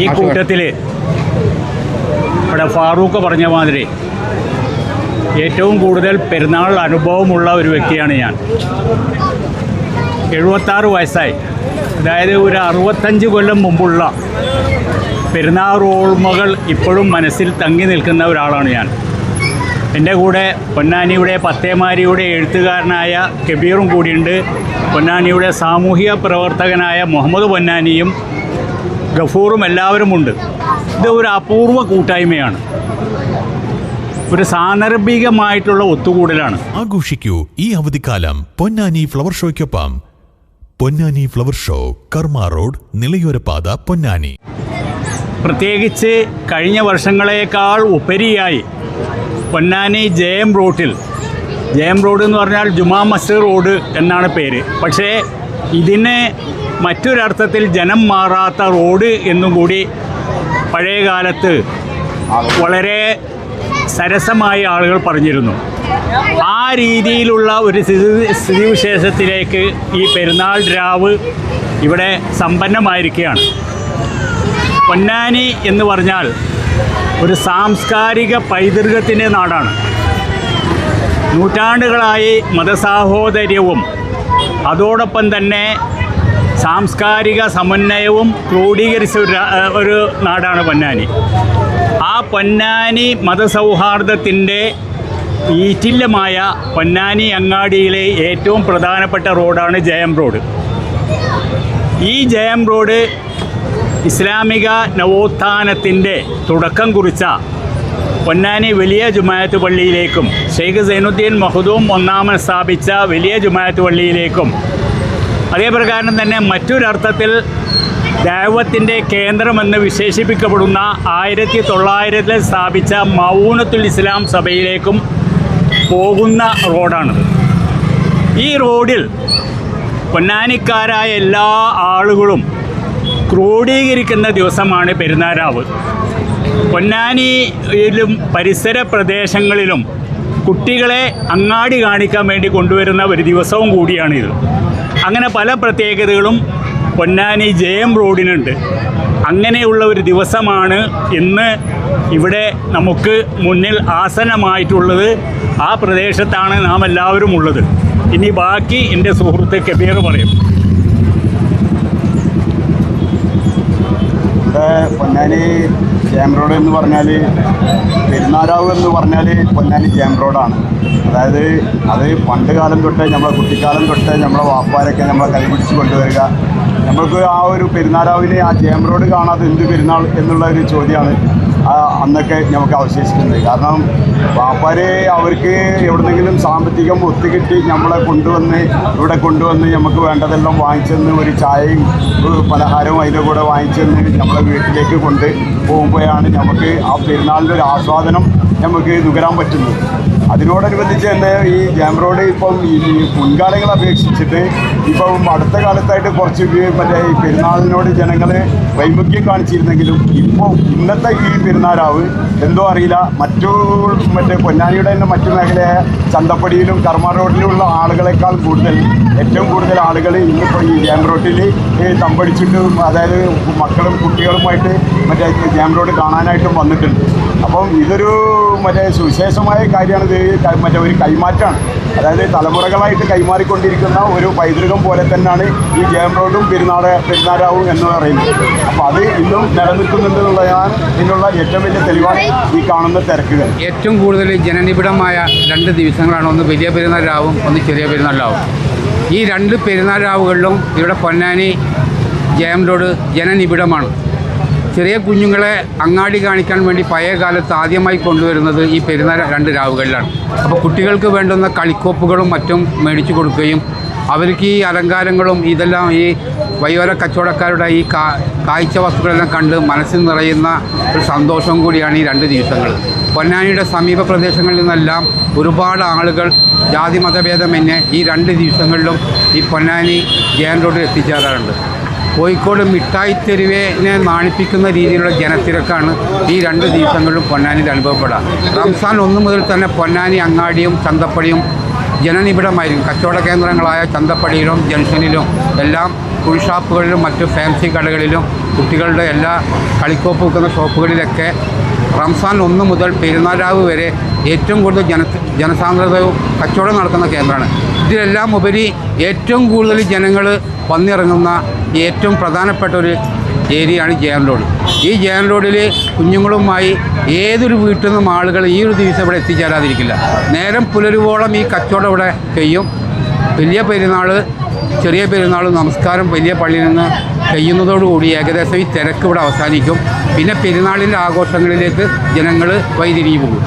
ഈ കൂട്ടത്തിൽ ഇവിടെ ഫാറൂഖ് പറഞ്ഞ മാതിരി ഏറ്റവും കൂടുതൽ പെരുന്നാൾ അനുഭവമുള്ള ഒരു വ്യക്തിയാണ് ഞാൻ. എഴുപത്താറ് വയസ്സായി. അതായത് ഒരു അറുപത്തഞ്ച് കൊല്ലം മുമ്പുള്ള പെരുന്നാൾ ഓർമ്മകൾ ഇപ്പോഴും മനസ്സിൽ തങ്ങി നിൽക്കുന്ന ഒരാളാണ് ഞാൻ. എന്റെ കൂടെ പൊന്നാനിയുടെ പത്തേമാരിയുടെ എഴുത്തുകാരനായ കബീറും കൂടിയുണ്ട്. പൊന്നാനിയുടെ സാമൂഹിക പ്രവർത്തകനായ മുഹമ്മദ് പൊന്നാനിയും ഗഫൂറും എല്ലാവരുമുണ്ട്. ഇത് ഒരു അപൂർവ കൂട്ടായ്മയാണ്. ഒരു സാന്ദർഭികമായിട്ടുള്ള ഒത്തുകൂടലാണ്. ആഘോഷിക്കൂ ഈ അവധിക്കാലം Ponnani flower ഷോയ്ക്കൊപ്പം. Ponnani flower show Karma road നിലയോരപാത Ponnani. പ്രത്യേകിച്ച് കഴിഞ്ഞ വർഷങ്ങളേക്കാൾ ഉപരിയായി പൊന്നാനി ജയം റോട്ടിൽ. ജയം റോഡ് എന്ന് പറഞ്ഞാൽ ജുമാ മസ്ജിദ് റോഡ് എന്നാണ് പേര്. പക്ഷേ ഇതിന് മറ്റൊരർത്ഥത്തിൽ ജനം മാറാത്ത റോഡ് എന്നും കൂടി പഴയ കാലത്ത് വളരെ സരസമായി ആളുകൾ പറഞ്ഞിരുന്നു. ആ രീതിയിലുള്ള ഒരു സ്ഥിതി സ്ഥിതിവിശേഷത്തിലേക്ക് ഈ പെരുന്നാൾ രാവ് ഇവിടെ സമ്പന്നമായിരിക്കുകയാണ്. പൊന്നാനി എന്ന് പറഞ്ഞാൽ ഒരു സാംസ്കാരിക പൈതൃകത്തിന്റെ നാടാണ്. നൂറ്റാണ്ടുകളായി മതസാഹോദര്യവും അതോടൊപ്പം തന്നെ സാംസ്കാരിക സമന്വയവും ക്രോഡീകരിച്ച ഒരു ഒരു നാടാണ് പൊന്നാനി. ആ പൊന്നാനി മതസൗഹാർദ്ദത്തിന്റെ ഈറ്റില്ലമായ പൊന്നാനി അങ്ങാടിയിലെ ഏറ്റവും പ്രധാനപ്പെട്ട റോഡാണ് ജയം റോഡ്. ഈ ജയം റോഡ് ഇസ്ലാമിക നവോത്ഥാനത്തിന്റെ തുടക്കം കുറിച്ച പൊന്നാനി വലിയ ജുമായത്ത് പള്ളിയിലേക്കും ഷെയ്ഖ് സൈനുദ്ദീൻ മഹദൂം ഒന്നാമൻ സ്ഥാപിച്ച വലിയ ജുമായത്ത് പള്ളിയിലേക്കും അതേപ്രകാരം തന്നെ മറ്റൊരർത്ഥത്തിൽ ദൈവത്തിന്റെ കേന്ദ്രമെന്ന് വിശേഷിപ്പിക്കപ്പെടുന്ന ആയിരത്തി തൊള്ളായിരത്തിൽ സ്ഥാപിച്ച മൗനത്തുൽ ഇസ്ലാം സഭയിലേക്കും പോകുന്ന റോഡാണ്. ഈ റോഡിൽ പൊന്നാനിക്കാരായ എല്ലാ ആളുകളും ക്രോഡീകരിക്കുന്ന ദിവസമാണ് പെരുന്നാരാവ്. പൊന്നാനിയിലും പരിസര പ്രദേശങ്ങളിലും കുട്ടികളെ അങ്ങാടി കാണിക്കാൻ വേണ്ടി കൊണ്ടുവരുന്ന ഒരു ദിവസവും കൂടിയാണിത്. അങ്ങനെ പല പ്രത്യേകതകളും പൊന്നാനി ജയം റോഡിനുണ്ട്. അങ്ങനെയുള്ള ഒരു ദിവസമാണ് ഇന്ന് ഇവിടെ നമുക്ക് മുന്നിൽ ആസനമായിട്ടുള്ളത്. ആ പ്രദേശത്താണ് നാം എല്ലാവരും ഉള്ളത്. ഇനി ബാക്കി എന്റെ സുഹൃത്ത് കബീർ പറയും. പൊന്നാനി ജാം റോഡ് എന്ന് പറഞ്ഞാൽ പെരുന്നാരാവ് എന്ന് പറഞ്ഞാൽ പൊന്നാനി ജാം റോഡാണ് അതായത് അത് പണ്ട് കാലം തൊട്ട് നമ്മളെ കുട്ടിക്കാലം തൊട്ടേ നമ്മളെ വാപ്പാരൊക്കെ നമ്മളെ കൈപിടിച്ച് കൊണ്ടുവരിക. നമ്മൾക്ക് ആ ഒരു പെരുന്നാരാവിനെ ആ ജാം റോഡ് കാണാതെ എന്ത് പെരുന്നാൾ എന്നുള്ള ഒരു ചോദ്യമാണ്. അന്നൊക്കെ നമുക്ക് അവശേഷിക്കുന്നത്. കാരണം വാപ്പാര് അവർക്ക് എവിടെന്നെങ്കിലും സാമ്പത്തികം ഒത്തുകിട്ടി നമ്മളെ കൊണ്ടുവന്ന് ഇവിടെ കൊണ്ടുവന്ന് നമുക്ക് വേണ്ടതെല്ലാം വാങ്ങിച്ചെന്ന് ഒരു ചായയും പലഹാരവും അതിന്റെ കൂടെ വാങ്ങിച്ചെന്ന് നമ്മളെ വീട്ടിലേക്ക് കൊണ്ട് പോകുമ്പോഴാണ് നമുക്ക് ആ പെരുന്നാളിന്റെ ഒരു ആസ്വാദനം നമുക്ക് നുകരാൻ പറ്റുന്നത്. അതിനോടനുബന്ധിച്ച് തന്നെ ഈ ജാം റോഡ് ഇപ്പം ഈ മുൻകാലങ്ങളെ അപേക്ഷിച്ചിട്ട് ഇപ്പം അടുത്ത കാലത്തായിട്ട് കുറച്ച് മറ്റേ ഈ പെരുന്നാളിനോട് ജനങ്ങൾ വൈമുഖ്യം കാണിച്ചിരുന്നെങ്കിലും ഇപ്പോൾ ഇന്നത്തെ ഈ പെരുന്നാളാവ് എന്തോ അറിയില്ല. മറ്റു മറ്റേ പൊന്നാനിയുടെ തന്നെ മറ്റു മേഖലയായ ചന്തപ്പടിയിലും കർമ്മ റോഡിലുമുള്ള ആളുകളെക്കാൾ കൂടുതൽ ഏറ്റവും കൂടുതൽ ആളുകൾ ഇന്നിപ്പോൾ ഈ ജാം റോഡിൽ തമ്പടിച്ചിട്ട് അതായത് മക്കളും കുട്ടികളുമായിട്ട് മറ്റേ ജാം റോഡ് കാണാനായിട്ടും വന്നിട്ടുണ്ട്. അപ്പം ഇതൊരു മറ്റേ സുവിശേഷമായ കാര്യമാണ് ഇത് ക- മറ്റേ ഒരു കൈമാറ്റമാണ്. അതായത് തലമുറകളായിട്ട് കൈമാറിക്കൊണ്ടിരിക്കുന്ന ഒരു പൈതൃകം പോലെ തന്നെയാണ് ഈ ജയം റോഡും പെരുന്നാട് പെരുന്നാരാവും എന്ന് പറയുന്നത്. അപ്പോൾ അത് ഇന്നും നിലനിൽക്കുന്നുണ്ട് എന്നുള്ളതാണ് ഇതിനുള്ള ഏറ്റവും വലിയ തെളിവാണ് ഈ കാണുന്ന തിരക്കുകൾ. ഏറ്റവും കൂടുതൽ ജനനിബിഡമായ രണ്ട് ദിവസങ്ങളാണ് ഒന്ന് വലിയ പെരുന്നാളാവും ഒന്ന് ചെറിയ പെരുന്നാളാവും ഈ രണ്ട് പെരുന്നാളാവുകളിലും ഇവിടെ പൊന്നാനി ജയം റോഡ് ജനനിബിഡമാണ്. ചെറിയ കുഞ്ഞുങ്ങളെ അങ്ങാടി കാണിക്കാൻ വേണ്ടി പഴയ കാലത്ത് ആദ്യമായി കൊണ്ടുവരുന്നത് ഈ പെരുന്നാൾ രണ്ട് രാവുകളിലാണ്. അപ്പോൾ കുട്ടികൾക്ക് വേണ്ടുന്ന കളിക്കോപ്പുകളും മറ്റും മേടിച്ചു കൊടുക്കുകയും അവർക്ക് ഈ അലങ്കാരങ്ങളും ഇതെല്ലാം ഈ വയോര കച്ചവടക്കാരുടെ ഈ കാ കാഴ്ച വസ്തുക്കളെല്ലാം കണ്ട് മനസ്സിൽ നിറയുന്ന ഒരു സന്തോഷം കൂടിയാണ് ഈ രണ്ട് ദിവസങ്ങൾ. പൊന്നാനിയുടെ സമീപ പ്രദേശങ്ങളിൽ നിന്നെല്ലാം ഒരുപാട് ആളുകൾ ജാതി മതഭേദമെന്നെ ഈ രണ്ട് ദിവസങ്ങളിലും ഈ പൊന്നാനി ജയൻ റോഡിൽ എത്തിച്ചേരാറുണ്ട്. കോഴിക്കോട് മിഠായി തെരുവിനെ നാണിപ്പിക്കുന്ന രീതിയിലുള്ള ജനത്തിരക്കാണ് ഈ രണ്ട് ദിവസങ്ങളിലും പൊന്നാനിയിൽ അനുഭവപ്പെടുക. റംസാൻ ഒന്ന് മുതൽ തന്നെ പൊന്നാനി അങ്ങാടിയും ചന്തപ്പടിയും ജനനിബിഡമായിരിക്കും. കച്ചവട കേന്ദ്രങ്ങളായ ചന്തപ്പടിയിലും ജംഗ്ഷനിലും എല്ലാം ഫുൾ ഷാപ്പുകളിലും മറ്റു ഫാൻസി കടകളിലും കുട്ടികളുടെ എല്ലാ കളിക്കോപ്പ് വിൽക്കുന്ന ഷോപ്പുകളിലൊക്കെ റംസാൻ ഒന്ന് മുതൽ പെരുന്നാരാവ് വരെ ഏറ്റവും കൂടുതൽ ജന ജനസാന്ദ്രതയും കച്ചവടം നടക്കുന്ന കേന്ദ്രമാണ്. ഇതിലെല്ലാം ഉപരി ഏറ്റവും കൂടുതൽ ജനങ്ങൾ വന്നിറങ്ങുന്ന ഏറ്റവും പ്രധാനപ്പെട്ട ഒരു ഏരിയയാണ് ജയൻ റോഡ്. ഈ ജയൻ റോഡിൽ കുഞ്ഞുങ്ങളുമായി ഏതൊരു വീട്ടിൽ നിന്നും ആളുകൾ ഈ ഒരു ദിവസം ഇവിടെ എത്തിച്ചേരാതിരിക്കില്ല. നേരം പുലരുവോളം ഈ കച്ചവടം ഇവിടെ ചെയ്യും വലിയ പെരുന്നാൾ ചെറിയ പെരുന്നാൾ നമസ്കാരം വലിയ പള്ളിയിൽ നിന്ന് കഴിയുന്നതോടുകൂടി ഏകദേശം ഈ തിരക്ക് ഇവിടെ അവസാനിക്കും. പിന്നെ പെരുന്നാളിന്റെ ആഘോഷങ്ങളിലേക്ക് ജനങ്ങൾ വൈതിരിഞ്ഞു പോകും.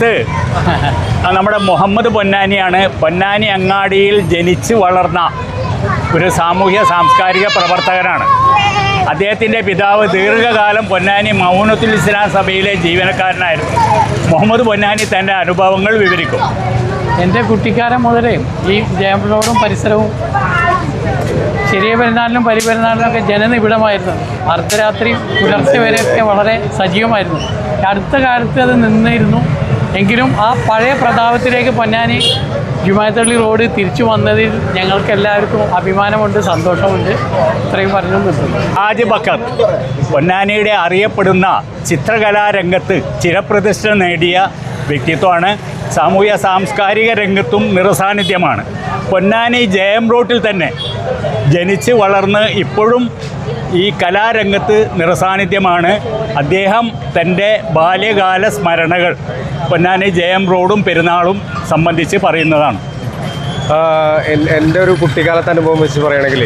ഇത് നമ്മുടെ മുഹമ്മദ് പൊന്നാനിയാണ്. പൊന്നാനി അങ്ങാടിയിൽ ജനിച്ച് വളർന്ന ഒരു സാമൂഹ്യ സാംസ്കാരിക പ്രവർത്തകനാണ്. അദ്ദേഹത്തിന്റെ പിതാവ് ദീർഘകാലം പൊന്നാനി മൗനത്തുൽ ഇസ്ലാം സഭയിലെ ജീവനക്കാരനായിരുന്നു. മുഹമ്മദ് പൊന്നാനി തന്റെ അനുഭവങ്ങൾ വിവരിക്കും. എന്റെ കുട്ടിക്കാലം മുതലേ ഈ ജയം പരിസരവും ചെറിയ പെരുന്നാളിനും പരിപെരുന്നാളിനൊക്കെ ജനനിബിഡമായിരുന്നു. അർദ്ധരാത്രി പുലർച്ചെ വരെയൊക്കെ വളരെ സജീവമായിരുന്നു. അടുത്ത കാലത്ത് അത് നിന്നിരുന്നു. എങ്കിലും ആ പഴയ പ്രതാപത്തിലേക്ക് പൊന്നാനി ജുമായത്തള്ളി റോഡ് തിരിച്ചു വന്നതിൽ ഞങ്ങൾക്ക് എല്ലാവർക്കും അഭിമാനമുണ്ട് സന്തോഷമുണ്ട്. ഇത്രയും പറഞ്ഞു നിർത്തുന്നു ഹാജി ബക്കർ പൊന്നാനിയുടെ അറിയപ്പെടുന്ന ചിത്രകലാരംഗത്ത് ചിരപ്രതിഷ്ഠ നേടിയ വ്യക്തിത്വമാണ്. സാമൂഹ്യ സാംസ്കാരിക രംഗത്തും നിറസാന്നിധ്യമാണ്. പൊന്നാനി ജയം റോട്ടിൽ തന്നെ ജനിച്ച് വളർന്ന് ഇപ്പോഴും ഈ കലാരംഗത്ത് നിറസാന്നിധ്യമാണ്. അദ്ദേഹം തന്റെ ബാല്യകാല സ്മരണകൾ പൊന്നാനി ജയം റോഡും പെരുന്നാളും സംബന്ധിച്ച് പറയുന്നതാണ്. എന്റെ ഒരു കുട്ടിക്കാലത്തെ അനുഭവം വെച്ച് പറയുകയാണെങ്കിൽ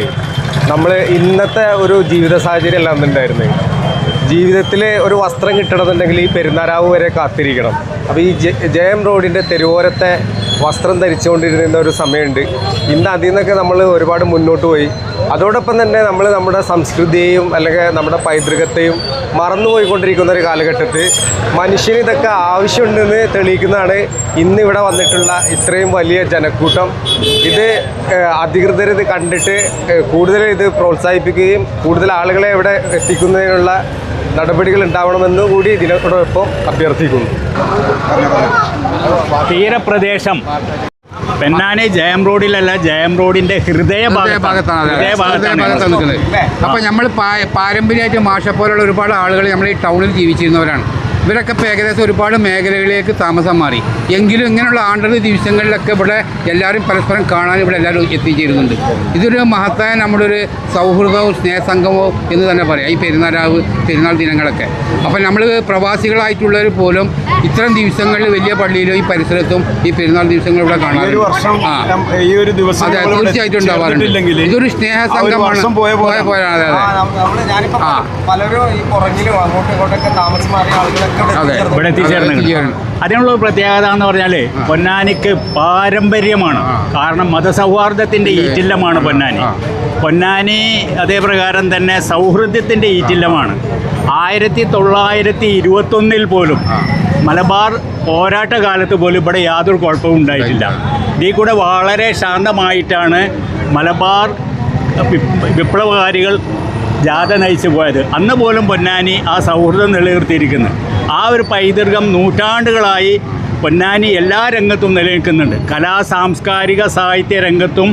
നമ്മൾ ഇന്നത്തെ ഒരു ജീവിത സാഹചര്യം അല്ല അന്നുണ്ടായിരുന്നത് ജീവിതത്തിൽ ഒരു വസ്ത്രം കിട്ടണമെന്നുണ്ടെങ്കിൽ ഈ പെരുന്നാരാവ് വരെ കാത്തിരിക്കണം. അപ്പോൾ ഈ ജയം റോഡിന്റെ തെരുവോരത്തെ വസ്ത്രം ധരിച്ചുകൊണ്ടിരുന്ന ഒരു സമയമുണ്ട്. ഇന്ന് അതിൽ നിന്നൊക്കെ നമ്മൾ ഒരുപാട് മുന്നോട്ട് പോയി. അതോടൊപ്പം തന്നെ നമ്മൾ നമ്മുടെ സംസ്കൃതിയെയും അല്ലെങ്കിൽ നമ്മുടെ പൈതൃകത്തെയും മറന്നുപോയിക്കൊണ്ടിരിക്കുന്ന ഒരു കാലഘട്ടത്തിൽ മനുഷ്യന് ഇതൊക്കെ ആവശ്യമുണ്ടെന്ന് തെളിയിക്കുന്നതാണ് ഇന്ന് ഇവിടെ വന്നിട്ടുള്ള ഇത്രയും വലിയ ജനക്കൂട്ടം. ഇത് അധികൃതർ ഇത് കണ്ടിട്ട് കൂടുതൽ ഇത് പ്രോത്സാഹിപ്പിക്കുകയും കൂടുതൽ ആളുകളെ ഇവിടെ എത്തിക്കുന്നതിനുള്ള നടപടികൾ ഉണ്ടാവണമെന്ന് കൂടി ഇതിനോടൊപ്പം അഭ്യർത്ഥിക്കുന്നു. തീരപ്രദേശം. പെന്നാനി ജയം റോഡിലല്ല ജയം റോഡിന്റെ ഹൃദയ ഭാഗത്താണ് അപ്പൊ നിൽക്കുന്നത്. നമ്മൾ പാരമ്പര്യമായിട്ട് മാഷ പോലുള്ള ഒരുപാട് ആളുകൾ നമ്മൾ ഈ ടൗണിൽ ജീവിച്ചിരുന്നവരാണ്. ഇവരൊക്കെ ഇപ്പോൾ ഏകദേശം ഒരുപാട് മേഖലകളിലേക്ക് താമസം മാറി. എങ്കിലും ഇങ്ങനെയുള്ള ആണ്ടത് ദിവസങ്ങളിലൊക്കെ ഇവിടെ എല്ലാവരും പരസ്പരം കാണാൻ ഇവിടെ എല്ലാവരും എത്തിച്ചേരുന്നുണ്ട്. ഇതൊരു മഹത്തായ നമ്മുടെ ഒരു സൗഹൃദവും സ്നേഹസംഗമോ എന്ന് തന്നെ പറയാം. ഈ പെരുന്നാരാവ് പെരുന്നാൾ ദിനങ്ങളൊക്കെ. അപ്പോൾ നമ്മൾ പ്രവാസികളായിട്ടുള്ളവർ പോലും ഇത്തരം ദിവസങ്ങളിൽ വലിയ പള്ളിയിലും ഈ പരിസരത്തും ഈ പെരുന്നാൾ ദിവസങ്ങൾ ഇവിടെ കാണാൻ ഒരു കാണാറുണ്ട്. വർഷം ആ. ഈ ഒരു ദിവസം അതെ തീർച്ചയായിട്ടും ഉണ്ടാവാറുണ്ട്. ഇതൊരു സ്നേഹ ആ ഒരു സംഘമാണ് വർഷം പോയ പോലെ അതെ അതെ. ആ. പലരും ഈ പുറകിലും അങ്ങോട്ടും ഇങ്ങോട്ടൊക്കെ താമസം മാറിയ ആളുകളൊക്കെ അതെ. ഇവിടെ. എത്തിച്ചേർന്ന് അതിനുള്ള പ്രത്യേകത എന്ന് പറഞ്ഞാൽ പൊന്നാനിക്ക് പാരമ്പര്യമാണ്. കാരണം മതസൗഹാർദ്ദത്തിന്റെ ഈറ്റില്ലമാണ് പൊന്നാനി. പൊന്നാനി അതേപ്രകാരം തന്നെ സൗഹൃദത്തിന്റെ ഈറ്റില്ലമാണ്. ആയിരത്തി തൊള്ളായിരത്തി ഇരുപത്തൊന്നിൽ പോലും മലബാർ പോരാട്ട കാലത്ത് പോലും ഇവിടെ യാതൊരു കുഴപ്പവും ഉണ്ടായിട്ടില്ല. ഇതിൽ കൂടെ വളരെ ശാന്തമായിട്ടാണ് മലബാർ വിപ്ലവകാരികൾ ജാഥ നയിച്ചു പോയത്. അന്ന് പോലും പൊന്നാനി ആ സൗഹൃദം നിലനിർത്തിയിരിക്കുന്നു. ആ ഒരു പൈതൃകം നൂറ്റാണ്ടുകളായി പൊന്നാനി എല്ലാ രംഗത്തും നിലനിൽക്കുന്നുണ്ട്. കലാ സാംസ്കാരിക സാഹിത്യ രംഗത്തും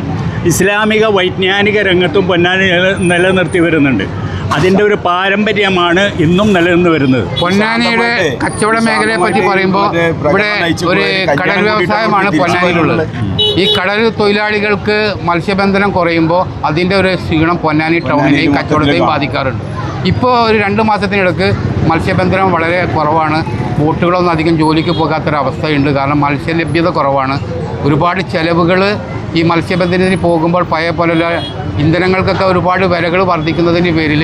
ഇസ്ലാമിക വൈജ്ഞാനിക രംഗത്തും പൊന്നാനി നില നിലനിർത്തി വരുന്നുണ്ട്. അതിന്റെ ഒരു പാരമ്പര്യമാണ് ഇന്നും നിലനിന്ന് വരുന്നത്. പൊന്നാനിയുടെ കച്ചവട മേഖലയെ പറ്റി പറയുമ്പോൾ ഇവിടെ ഒരു കടൽ വ്യവസായമാണ് പൊന്നാനിയിലുള്ളത്. ഈ കടൽ തൊഴിലാളികൾക്ക് മത്സ്യബന്ധനം കുറയുമ്പോൾ അതിന്റെ ഒരു ക്ഷീണം പൊന്നാനി ടൗണിനെയും കച്ചവടത്തെയും ബാധിക്കാറുണ്ട്. ഇപ്പോൾ ഒരു രണ്ട് മാസത്തിനിടക്ക് മത്സ്യബന്ധനം വളരെ കുറവാണ്. ബോട്ടുകളൊന്നും അധികം ജോലിക്ക് പോകാത്തൊരവസ്ഥയുണ്ട്. കാരണം മത്സ്യലഭ്യത കുറവാണ്. ഒരുപാട് ചിലവുകൾ ഈ മത്സ്യബന്ധനത്തിന് പോകുമ്പോൾ പഴയ പോലുള്ള ഇന്ധനങ്ങൾക്കൊക്കെ ഒരുപാട് വിലകൾ വർദ്ധിക്കുന്നതിന്റെ പേരിൽ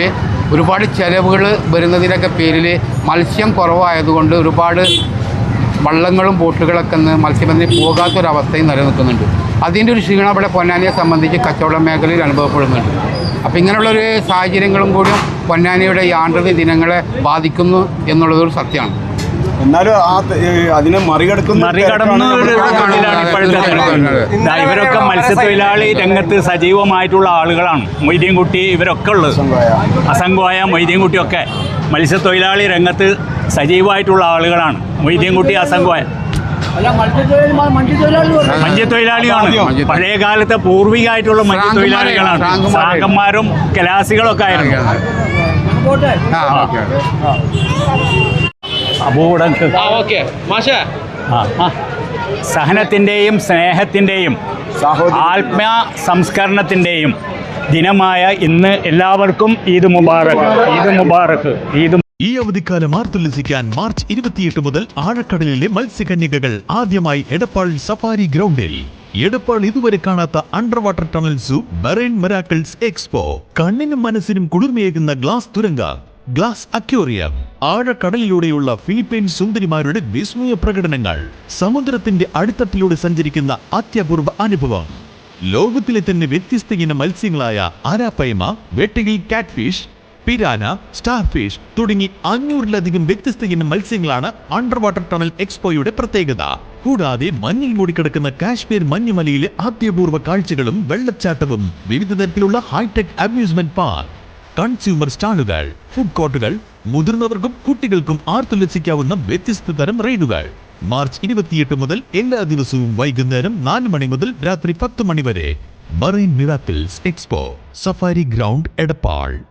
ഒരുപാട് ചെലവുകൾ വരുന്നതിനൊക്കെ പേരിൽ മത്സ്യം കുറവായതുകൊണ്ട് ഒരുപാട് വള്ളങ്ങളും ബോട്ടുകളൊക്കെ നിന്ന് മത്സ്യബന്ധനം പോകാത്തൊരവസ്ഥയും നിലനിൽക്കുന്നുണ്ട്. അതിന്റെ ഒരു ക്ഷീണം ഇവിടെ പൊന്നാനിയെ സംബന്ധിച്ച് കച്ചവട മേഖലയിൽ അനുഭവപ്പെടുന്നുണ്ട്. അപ്പോൾ ഇങ്ങനെയുള്ളൊരു സാഹചര്യങ്ങളും കൂടി പൊന്നാനിയുടെ ഈ ദിനങ്ങളെ ബാധിക്കുന്നു എന്നുള്ളതൊരു സത്യമാണ്. എന്നാലും ആ അതിനെ മറികടക്കുന്ന ഇവരൊക്കെ മത്സ്യത്തൊഴിലാളി രംഗത്ത് സജീവമായിട്ടുള്ള ആളുകളാണ്. മൊയ്തീൻകുട്ടി ഇവരൊക്കെ ഉള്ളത്. അസംഖമായ അസംഗോയ മൊയ്തീൻകുട്ടിയൊക്കെ. മത്സ്യത്തൊഴിലാളി രംഗത്ത് സജീവമായിട്ടുള്ള ആളുകളാണ്. മൊയ്തീൻകുട്ടി അസംഗോയ മഞ്ചത്തൊഴിലാളിയാണ്. പഴയ കാലത്തെ പൂർവികമായിട്ടുള്ള മഞ്ചത്തൊഴിലാളികളാണ് ശ്രാങ്കന്മാരെ- കലാസികളും കലാസികളൊക്കെ ആയിരുന്നു ആ ഓക്കെ അബൂടക്ക് ആ ഓക്കെ. മാഷേ. ആ ആ. സഹനത്തിന്റെയും സ്നേഹത്തിന്റെയും സഹോദരി ആത്മീയ സംസ്കരണത്തിന്റെയും ദിനമായ ഇന്ന് എല്ലാവർക്കും ഈദ് മുബാറക്. ഈദ് മുബാറക്. ഈദ് ഈ അവധിക്കാലം ആർത്തുല്ലസിക്കാൻ മാർച്ച് ഇരുപത്തിയെട്ട് മുതൽ ആഴക്കടലിലെ മത്സ്യകന്യകകൾ ആദ്യമായി എടപ്പാൾ സഫാരി ഗ്രൗണ്ടിൽ. എടപ്പാൾ ഇതുവരെ കാണാത്ത അണ്ടർ വാട്ടർ ടണൽ സൂ ബറൈൻ മെറാക്കിൾസ് എക്സ്പോ. കണ്ണിനും മനസ്സിനും കുളിർമയേകുന്ന ഗ്ലാസ് തുരങ്ക ഗ്ലാസ് അക്യോറിയം ആഴക്കടലിലൂടെയുള്ള ഫിലിപ്പൈൻ സുന്ദരിമാരുടെ വിസ്മയ പ്രകടനങ്ങൾ. സമുദ്രത്തിന്റെ അടിത്തട്ടിലൂടെ സഞ്ചരിക്കുന്ന അത്യപൂർവ അനുഭവം. ലോകത്തിലെ തന്നെ വ്യത്യസ്ത ഇനം മത്സ്യങ്ങളായ ആരാപ്പൈമ വെട്ടകിൽ കാറ്റ്ഫിഷ് പിരാന സ്റ്റാർഫിഷ് തുടങ്ങി അഞ്ഞൂറിലധികം വ്യത്യസ്ത ഇനം മത്സ്യങ്ങളാണ് അണ്ടർ വാട്ടർ ടണൽ എക്സ്പോയുടെ പ്രത്യേകത. കൂടാതെ മഞ്ഞിൽ മൂടിക്കിടക്കുന്ന കാശ്മീർ മഞ്ഞുമലയിലെ ആദ്യപൂർവ കാഴ്ചകളും വെള്ളച്ചാട്ടവും വിവിധ തരത്തിലുള്ള ഹൈടെക് അമ്യൂസ്മെന്റ് പാർക്ക് കൺസ്യൂമർ സ്റ്റാളുകൾ ഫുഡ് കോർട്ടുകൾ മുതിർന്നവർക്കും കുട്ടികൾക്കും ആർത്തുല്ലസിക്കാവുന്ന വ്യത്യസ്ത തരം റൈഡുകൾ. മാർച്ച് ഇരുപത്തിയെട്ട് മുതൽ എല്ലാ ദിവസവും വൈകുന്നേരം നാല് മണി മുതൽ രാത്രി പത്ത് മണി വരെ. Marine miracles expo safari ground Edappal.